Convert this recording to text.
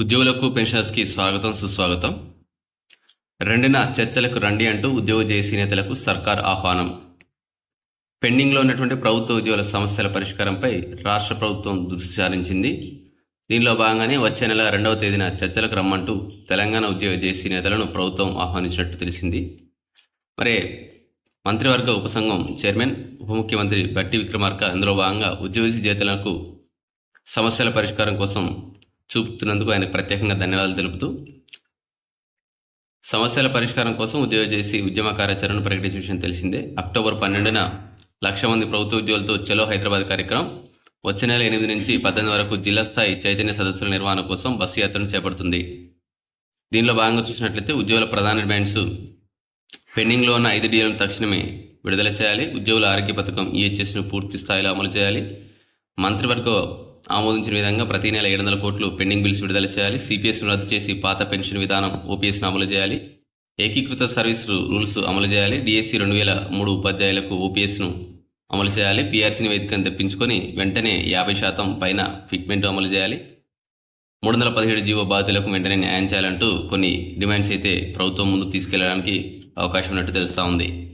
ఉద్యోగులకు పెన్షనర్స్కి స్వాగతం సుస్వాగతం. రెండున చర్చలకు రండి అంటూ ఉద్యోగ జేసీ నేతలకు సర్కార్ ఆహ్వానం. పెండింగ్లో ఉన్నటువంటి ప్రభుత్వ ఉద్యోగుల సమస్యల పరిష్కారంపై రాష్ట్ర ప్రభుత్వం దృష్టి సారించింది. దీనిలో భాగంగానే వచ్చే నెల రెండవ తేదీన చర్చలకు రమ్మంటూ తెలంగాణ ఉద్యోగ జేసీ నేతలను ప్రభుత్వం ఆహ్వానించినట్టు తెలిసింది. మరి మంత్రివర్గ ఉపసంఘం చైర్మన్ ఉప ముఖ్యమంత్రి బట్టి విక్రమార్క అందులో భాగంగా ఉద్యోగ జేతలకు సమస్యల పరిష్కారం కోసం చూపుతున్నందుకు ఆయనకు ప్రత్యేకంగా ధన్యవాదాలు తెలుపుతూ సమస్యల పరిష్కారం కోసం ఉద్యోగం చేసి ఉద్యమ కార్యాచరణను ప్రకటించిన విషయం తెలిసిందే. అక్టోబర్ పన్నెండున లక్ష మంది ప్రభుత్వ ఉద్యోగులతో చలో హైదరాబాద్ కార్యక్రమం. వచ్చే నెల ఎనిమిది నుంచి పద్దెనిమిది వరకు జిల్లా స్థాయి చైతన్య సదస్సుల నిర్వహణ కోసం బస్సు యాత్రను చేపడుతుంది. దీనిలో భాగంగా చూసినట్లయితే ఉద్యోగుల ప్రధాన డిమాండ్స్ పెండింగ్లో ఉన్న ఐదు డీలను తక్షణమే విడుదల చేయాలి. ఉద్యోగుల ఆరోగ్య పథకం ఈహెచ్ఎస్ను పూర్తి స్థాయిలో అమలు చేయాలి. మంత్రివర్గ ఆమోదించిన విధంగా ప్రతి నెల ఏడు వందల కోట్లు పెండింగ్ బిల్స్ విడుదల చేయాలి. సిపిఎస్ను రద్దు చేసి పాత పెన్షన్ విధానం ఓపీఎస్ను అమలు చేయాలి. ఏకీకృత సర్వీస్ రూల్స్ అమలు చేయాలి. డిఎస్సి రెండు వేల మూడు ఉపాధ్యాయులకు ఓపీఎస్ను అమలు చేయాలి. పీఆర్సీని వేదికను తెప్పించుకొని వెంటనే యాభై శాతం పైన ఫిట్మెంట్ అమలు చేయాలి. మూడు వందల పదిహేడు జీవో బాధితులకు వెంటనే న్యాయం చేయాలంటూ కొన్ని డిమాండ్స్ అయితే ప్రభుత్వం ముందు తీసుకెళ్ళడానికి అవకాశం ఉన్నట్టు తెలుస్తూ ఉంది.